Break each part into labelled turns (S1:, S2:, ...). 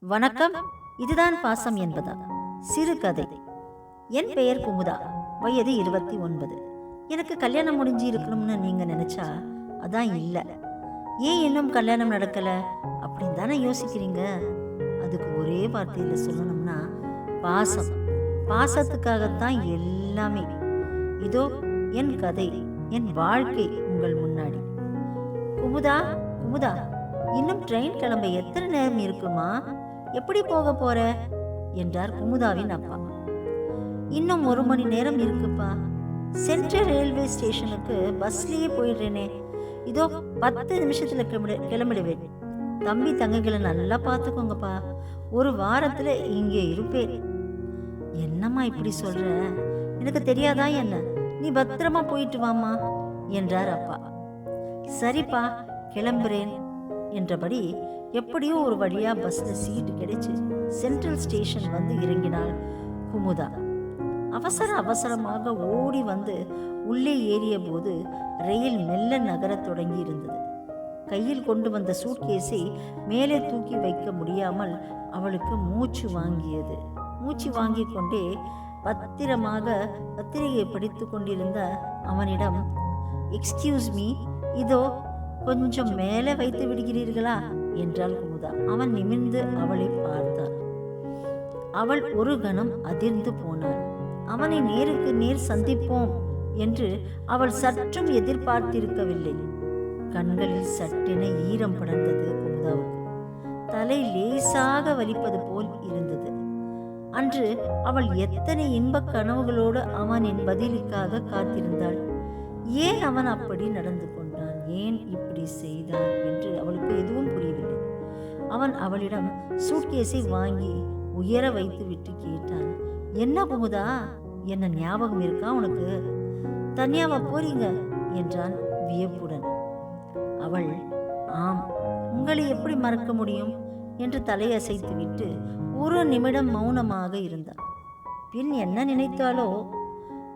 S1: வணக்கம். இதுதான் பாசம் என்பதா. சிறுகதை என் பெயர் குமுதா. வயது இருபத்தி ஒன்பது. எனக்கு கல்யாணம் முடிஞ்சு இருக்கணும்னு நீங்க நினைச்சா அதான் இல்லை. ஏன் இன்னும் கல்யாணம் நடக்கல? அப்படின்னு தானே யோசிக்கிறீங்க? அதுக்கு ஒரே வார்த்தையில் சொல்லணும்னா பாசம். பாசத்துக்காகத்தான் எல்லாமே. இதோ என் கதை. என் வாழ்க்கை உங்கள் முன்னாடி. குமுதா குமுதா இன்னும் ட்ரெயின் கிளம்ப எத்தனை நேரம் இருக்குமா? எப்படி போக போற? என்றார் குமுதாவின் அப்பா. இன்னும் ஒரு மணி நேரம் இருக்குப்பா. சென்ட்ரல் ரயில்வே ஸ்டேஷனுக்கு பஸ்லயே போயிடுறேனே. இதோ பத்து நிமிஷத்துல கிளம்பிடுவேன். தம்பி தங்கைகளை நல்லா பார்த்துக்கோங்கப்பா. ஒரு வாரத்துல இங்கே இருப்பேன். என்னம்மா இப்படி சொல்ற? எனக்கு தெரியாதா என்ன? நீ பத்திரமா போயிட்டு வாமா என்றார் அப்பா. சரிப்பா கிளம்புறேன் என்றபடி எப்படியோ ஒரு வழியா பஸ்ல சீட்டு கிடைச்சு சென்ட்ரல் ஸ்டேஷன் வந்து இறங்கினாள் குமுதா. அவசர அவசரமாக ஓடி வந்து உள்ளே ஏறிய போது ரயில் மெல்ல நகரத் தொடங்கி இருந்தது. கையில் கொண்டு வந்த சூட்கேஸை மேலே தூக்கி வைக்க முடியாமல் அவளுக்கு மூச்சு வாங்கியது. மூச்சு வாங்கி கொண்டே பத்திரமாக பத்திரிகை படித்து கொண்டிருந்த அவனிடம் எக்ஸ்கியூஸ் மீ இதோ கொஞ்சம் மேலே வைத்து விடுகிறீர்களா? என்றாள் குமுதா. அவன் நிமிர்ந்து அவளை பார்த்தான் அவள் ஒரு கணம் அதிர்ந்து போனாள். அவனை நேருக்கு நேர் சந்திப்போம் என்று அவள் சற்றும் எதிர்பார்த்திருக்கவில்லை. கண்களில் சட்டென ஈரம் படர்ந்தது குமுதாவுக்கு. தலை லேசாக வலிப்பது போல் இருந்தது. அன்று அவள் எத்தனை இன்பக் கனவுகளோடு அவனின் பதிலுக்காக காத்திருந்தாள். ஏன் அவன் அப்படி நடந்து கொண்டான்? ஏன் இப்படி செய்தான் என்று அவளுக்கு எதுவும் புரியவில்லை. அவன் அவளிடம் சூட்கேஸை வாங்கி உயர வைத்து விட்டு கேட்டான். என்ன குமுதா? என்ன ஞாபகம் இருக்கா உனக்கு? தனியாவா? போறீங்க என்றான் வியப்புடன். அவள் ஆம் உங்களை எப்படி மறக்க முடியும்? என்று தலையசைத்து விட்டு ஒரு நிமிடம் மௌனமாக இருந்தாள். பின் என்ன நினைத்தாலோ?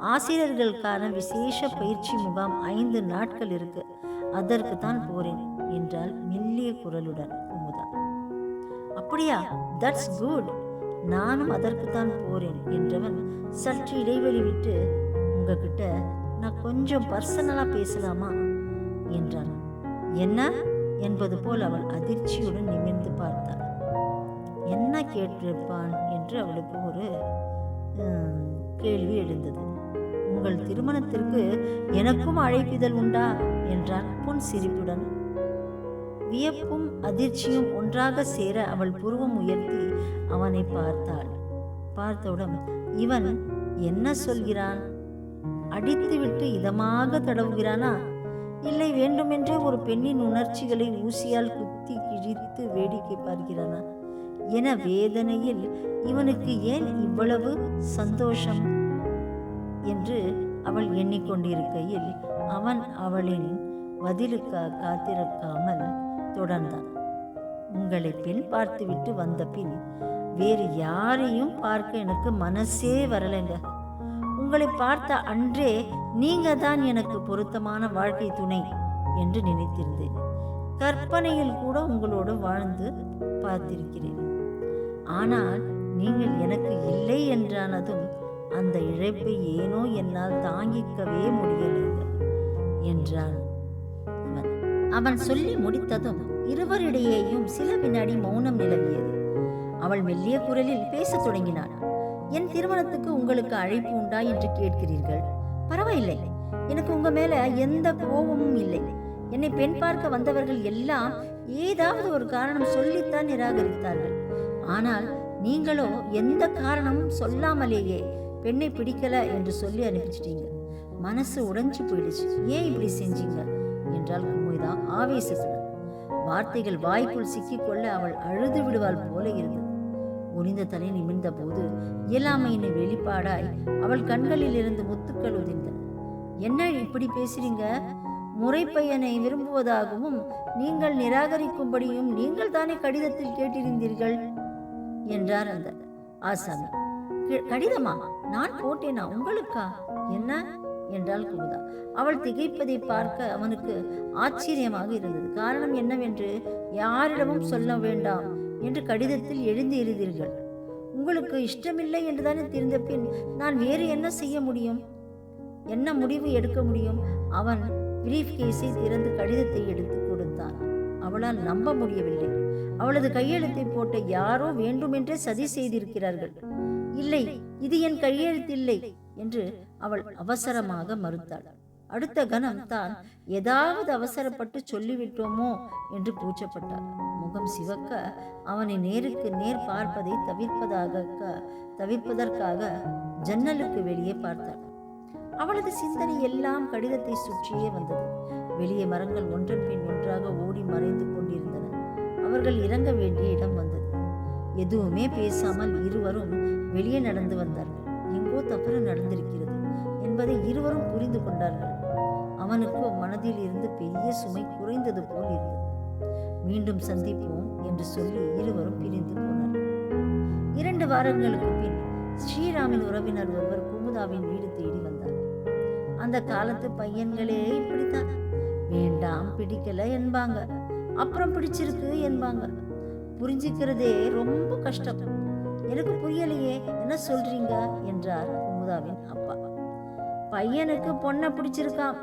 S1: ஆசிரியர்களுக்கான விசேஷ பயிற்சி முகாம் ஐந்து நாட்கள் இருக்கு. அதற்கு தான் போறேன் என்றால் மெல்லிய குரலுடன் குமுதா அப்படியா? தட்ஸ் குட் நானும் அதற்கு தான் போறேன் என்றவன் சற்று இடைவெளி விட்டு உங்ககிட்ட நான் கொஞ்சம் பர்சனலா பேசலாமா? என்றான். என்ன? என்பது போல் அவள் அதிர்ச்சியுடன் நிமிர்ந்து பார்த்தாள். என்ன கேட்டிருப்பான்? என்று அவளுக்கு ஒரு கேள்வி எழுந்தது. உங்கள் திருமணத்திற்கு எனக்கும் அழைப்பிதழ் உண்டா? என்றான் புன் சிரிப்புடன். வியப்பும் அதிர்ச்சியும் ஒன்றாக சேர அவள் புருவம் உயர்த்தி அவனை பார்த்தாள். பார்த்தவுடன் இவன் என்ன சொல்கிறான்? அடித்துவிட்டு இதமாக தடவுகிறானா? இல்லை வேண்டுமென்றே ஒரு பெண்ணின் உணர்ச்சிகளை ஊசியால் குத்தி கிழித்து வேடிக்கை பார்க்கிறானா? என வேதனையில் இவனுக்கு ஏன் இவ்வளவு சந்தோஷம்? என்று அவள் எண்ணிக்கொண்டிருக்கையில் அவன் அவளின் பதிலுக்காக காத்திருக்காமல் தொடர்ந்தான். உங்களை பெண் பார்த்துவிட்டு வந்த பின் வேறு யாரையும் பார்க்க எனக்கு மனசே வரலைங்க. உங்களை பார்த்த அன்றே நீங்க தான் எனக்கு பொருத்தமான வாழ்க்கை துணை என்று நினைத்திருந்தேன். கற்பனையில் கூட உங்களோடு வாழ்ந்து பார்த்திருக்கிறேன். ஆனால் நீங்கள் எனக்கு இல்லை என்றானதும் அந்த இழப்பை ஏனோ என்னால் தாங்கிக்கவே முடியவில்லை என்றான். அவன் அவன் சொல்லி முடித்ததும் இருவரிடையேயும் சில வினாடி மௌனம் நிலவியது. அவள் மெல்லிய குரலில் பேசத் தொடங்கினாள் என் திருமணத்துக்கு உங்களுக்கு அழைப்பு உண்டா என்று கேட்கிறீர்கள்? பரவாயில்லை. எனக்கு உங்க மேல எந்த கோபமும் இல்லை. என்னை பெண் பார்க்க வந்தவர்கள் எல்லாம் ஏதாவது ஒரு காரணம் சொல்லித்தான் நிராகரித்தார்கள். ஆனால் நீங்களோ எந்த காரணமும் சொல்லாமலேயே பெண்ணை பிடிக்கல என்று சொல்லி அனுப்பிச்சிட்டீங்க. மனசு உடைஞ்சு போயிடுச்சு. ஏன் இப்படி செஞ்சீங்க? என்றால் குமுதா ஆவேசத்துடன். வார்த்தைகள் வாய்க்குள் சிக்கிக்கொள்ள அவள் அழுது விடுவாள் போல இருந்தது. ஒளிந்த தலை நிமிர்ந்த போது இயலாமையின் வெளிப்பாடாய் அவள் கண்களில் இருந்து முத்துக்கள் உதிர்ந்தன. என்ன இப்படி பேசுறீங்க? முறைப்பையனை விரும்புவதாகவும் நீங்கள் நிராகரிக்கும்படியும் நீங்கள் தானே கடிதத்தில் கேட்டிருந்தீர்கள்? என்றார் அந்த ஆசாமி. "கி- கடிதமா? நான் போட்டேனா? உங்களுக்கா? என்ன? என்றாள் குமுதா. அவள் திகைப்பதை பார்க்க அவனுக்கு ஆச்சரியமாக இருந்தது. காரணம் என்னவென்று யாரிடமும் சொல்ல வேண்டாம் என்று கடிதத்தில் எழுதியிருந்தீர்கள் உங்களுக்கு இஷ்டமில்லை என்றுதானே தெரிந்த பின் நான் வேறு என்ன செய்ய முடியும்? என்ன முடிவு எடுக்க முடியும்? அவன் பிரீஃப் கேஸை திறந்து கடிதத்தை எடுத்து கொடுத்தான். அவளால் நம்ப முடியவில்லை. அவளது கையெழுத்தை போட்ட யாரோ வேண்டுமென்றே சதி செய்திருக்கிறார்கள். இல்லை இது என் கையெழுத்தில்லை என்று அவள் அவசரமாக மறுத்தாள். அடுத்த கணம் தான் ஏதாவது அவசரப்பட்டு சொல்லிவிட்டோமோ? என்று கூச்சப்பட்டாள். முகம் சிவக்க அவனை நேருக்கு நேர் பார்ப்பதை தவிர்ப்பதாக தவிர்ப்பதற்காக ஜன்னலுக்கு வெளியே பார்த்தாள். அவளது சிந்தனை எல்லாம் கடிதத்தை சுற்றியே வந்தது. வெளியே மரங்கள் ஒன்றன் பின் ஒன்றாக ஓடி மறைந்து கொண்டிருந்தன. அவர்கள் இறங்க வேண்டிய இடம் வந்தது. எதுவுமே பேசாமல் இருவரும் வெளியே நடந்து வந்தார்கள். எங்கோ தவறு நடந்திருக்கிறது. என்பதை இருவரும் புரிந்து கொண்டார்கள். அவனுக்கு மனதில் இருந்து பெரிய சுமை குறைந்தது போல் இருந்தது. மீண்டும் சந்திப்போம் என்று சொல்லி இருவரும் பிரிந்து போனார்கள். இரண்டு வாரங்களுக்கு பின் ஸ்ரீராமின் உறவினர் ஒருவர் குமுதாவின் வீடு தேடி வந்தார். அந்த காலத்து பையன்களே இப்படித்தான். வேண்டாம் பிடிக்கல என்பாங்க. அப்புறம் பிடிச்சிருக்கு என்பாங்க. புரிஞ்சுக்கிறதே ரொம்ப கஷ்டம். எனக்கு புரியலையே என்ன சொல்றீங்க? என்றார் குமுதாவின் அப்பா. பையனுக்கு பொண்ணை பிடிச்சிருக்கான்.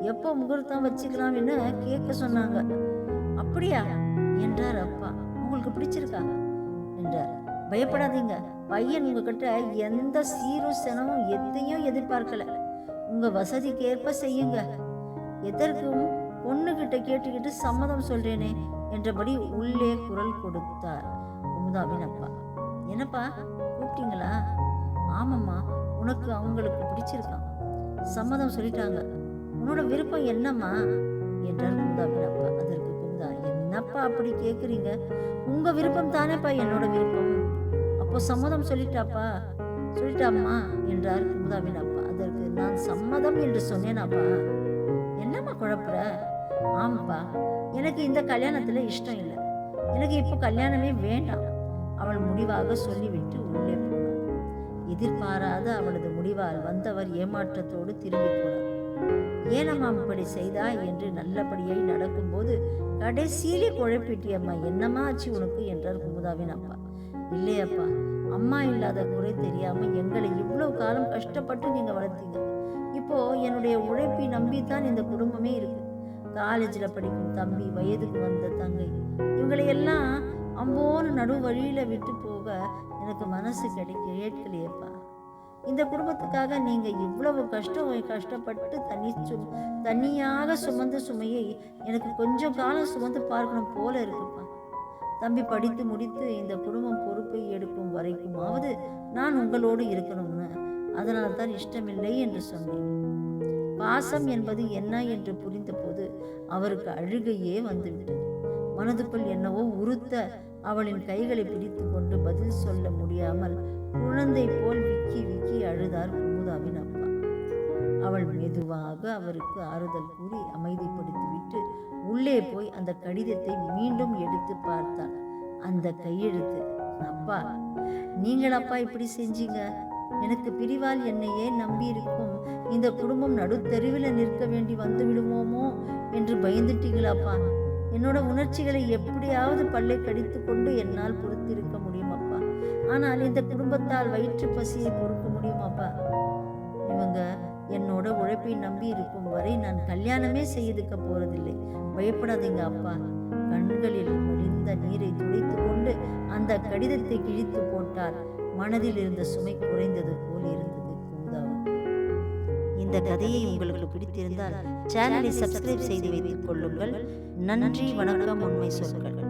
S1: எப்போ முகூர்த்தம் வச்சுக்கலாம்னு கேட்க சொன்னாங்க. அப்படியா? என்றார் அப்பா. உங்களுக்கு பிடிச்சிருக்கா? என்றார். பயப்படாதீங்க. பையன் உங்ககிட்ட எந்த சீரும் சனமும் எதையும் எதிர்பார்க்கல. உங்க வசதிக்கு ஏற்ப செய்யுங்க. எதற்கும் பொண்ணுகிட்ட கேட்டுக்கிட்டு சம்மதம் சொல்றேனே என்றபடி உள்ளே குரல் கொடுத்தார் குமுதாவின் அப்பா. என்னப்பா கூப்பிட்டீங்களா? ஆமாம்மா உனக்கு அவங்களுக்கு பிடிச்சிருக்கான். சம்மதம் சொல்லிட்டாங்க. உன்னோட விருப்பம் என்னம்மா? என்றார் குமுதாவின் அப்பா. அதற்கு குமுதா என்னப்பா அப்படி கேட்குறீங்க உங்க விருப்பம் தானேப்பா என்னோட விருப்பம். அப்போ சம்மதம் சொல்லிட்டாப்பா. சொல்லிட்டாம்மா என்றார் குமுதாவின் அப்பா. அதற்கு நான் சம்மதம் என்று சொன்னேனாப்பா. என்னம்மா குழப்புற? ஆமாப்பா எனக்கு இந்த கல்யாணத்துல இஷ்டம் இல்லை. எனக்கு இப்போ கல்யாணமே வேண்டாம். அவள் முடிவாக சொல்லிவிட்டு உள்ளே போனாள். எதிர்பாராத அவளது முடிவால் வந்தவர் ஏமாற்றத்தோடு திரும்பி போனார். ஏனம்மா இப்படி செய்தாய்? என்று நல்லபடியாய் நடக்கும்போது கடைசியிலே குழப்பிட்டியம்மா என்னம்மா ஆச்சு உனக்கு? என்றார் குமுதாவின் அப்பா. இல்லையப்பா அம்மா இல்லாத குறை தெரியாம எங்களை இவ்வளவு காலம் கஷ்டப்பட்டு நீங்க வளர்த்தீங்க. இப்போ என்னுடைய உழைப்பை நம்பித்தான் இந்த குடும்பமே இருக்கு. காலேஜில் படிக்கும் தம்பி வயதுக்கு வந்த தங்கை இவங்களையெல்லாம் அம்போன்னு நடு வழியில் விட்டு போக எனக்கு மனசு கிடைக்க ஏற்கலையேப்பா இந்த குடும்பத்துக்காக நீங்கள் இவ்வளவு கஷ்டம் கஷ்டப்பட்டு தனி சு தனியாக சுமந்த சுமையை எனக்கு கொஞ்சம் காலம் சுமந்து பார்க்கணும் போல இருக்குப்பா. தம்பி படித்து முடித்து இந்த குடும்பம் பொறுப்பை எடுக்கும் வரைக்குமாவது நான் உங்களோடு இருக்கணும்னு. அதனால தான் இஷ்டமில்லை என்று சொன்னேன். பாசம் என்பது என்ன என்று புரிந்தபோது அவருக்கு அழுகையே வந்துவிட்டது. மனதுக்குள் என்னவோ உறுத்த அவளின் கைகளை பிடித்து கொண்டு பதில் சொல்ல முடியாமல் குழந்தை போல் விக்கி விக்கி அழுதார் குமுதாவின் அப்பா. அவள் மெதுவாக அவருக்கு ஆறுதல் கூறி அமைதிப்படுத்திவிட்டு உள்ளே போய் அந்த கடிதத்தை மீண்டும் எடுத்து பார்த்தாள். அந்த கையெழுத்து அப்பா நீங்கள் அப்பா இப்படி செஞ்சீங்க? எனக்கு பிரிவால் என்னையே நம்பி இருக்கும் இந்த குடும்பம் நடுத்தெருவில் நிற்க வேண்டி வந்து விடுவோமோ? என்று பயந்துட்டீங்களாப்பா? என்னோட உணர்ச்சிகளை எப்படியாவது பல்லை கடித்து கொண்டு என்னால் பொறுத்திருக்க முடியுமாப்பா? ஆனால் இந்த குடும்பத்தால் வயிற்று பசியை பொறுக்க முடியுமாப்பா? இவங்க என்னோட உழைப்பை நம்பி இருக்கும் வரை நான் கல்யாணமே செய்துக்க போறதில்லை. பயப்படாதீங்க அப்பா. கண்களில் ஒளிந்த நீரை துடைத்து கொண்டு அந்த கடிதத்தை கிழித்து போட்டால் மனதில் இருந்த சுமை குறைந்தது போல் இருந்தது இந்த கதையை உங்களுக்கு பிடித்திருந்தால் சேனலை சப்ஸ்கிரைப் செய்து வைத்துக் கொள்ளுங்கள். நன்றி வணக்கம் உண்மை சொற்கள்.